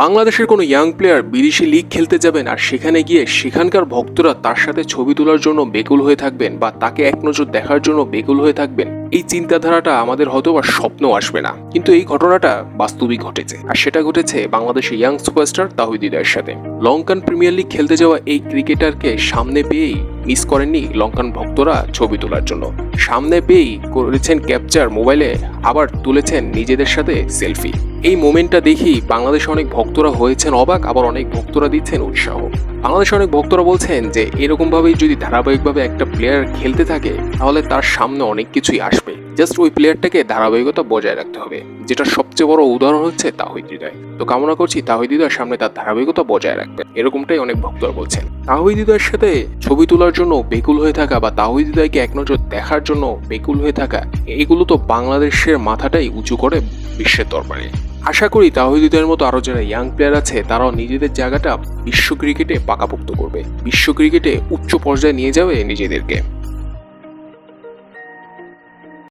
বাংলাদেশের কোনো young player বিদেশি লিগ খেলতে যাবেন আর সেখানে গিয়ে সেখানকার ভক্তরা তার সাথে ছবি তোলার জন্য বেকুল হয়ে থাকবেন বা তাকে এক নজর দেখার জন্য বেকুল হয়ে থাকবেন, এই চিন্তাধারাটা আমাদের হয়তো বা স্বপ্নও আসবে না। কিন্তু এই ঘটনাটা বাস্তবিক ঘটেছে। আর সেটা ঘটেছে বাংলাদেশের ইয়াং সুপারস্টার তাহিদিদার সাথে। লঙ্কান প্রিমিয়ার লিগ খেলতে যাওয়া এই ক্রিকেটারকে সামনে পেয়েই মিস করেননি লঙ্কান ভক্তরা ছবি তোলার জন্য। সামনে পেয়েই করেছেন ক্যাপচার মোবাইলে আবার তুলেছেন নিজেদের সাথে সেলফি এই মোমেন্টটা দেখি বাংলাদেশে অনেক ভক্তরা হয়েছেন অবাক, আবার অনেক ভক্তরা দিচ্ছেন উৎসাহ। বাংলাদেশে অনেক ভক্তরা বলছেন যে এরকম ভাবেই যদি ধারাবাহিকভাবে একটা প্লেয়ার খেলতে থাকে, তাহলে তার সামনে অনেক কিছুই আসবে। জাস্ট ওই প্লেয়ারটাকে ধারাবাহিকতা বজায় রাখতে হবে যেটা সবচেয়ে বড় উদাহরণ হচ্ছে তাহিদ হৃদয়। তো কামনা করছি তাহিদ হৃদয়ের সামনে তার ধারাবাহিকতা বজায় রাখবে, এরকমটাই অনেক ভক্তরা বলছেন। তাহিদ হৃদয়ের সাথে ছবি তোলার জন্য বেকুল হয়ে থাকা বা তাহিদ হৃদয়কে এক নজর দেখার জন্য বেকুল হয়ে থাকা, এগুলো তো বাংলাদেশের মাথাটাই উঁচু করে বিশ্বের দরবারে। আশা করি তাহিদুদের মতো আরও যারা ইয়াং প্লেয়ার আছে, তারাও নিজেদের জায়গাটা বিশ্ব ক্রিকেটে পাকাপোক্ত করবে। বিশ্ব ক্রিকেটে উচ্চ পর্যায়ে নিয়ে যাবে নিজেদেরকে।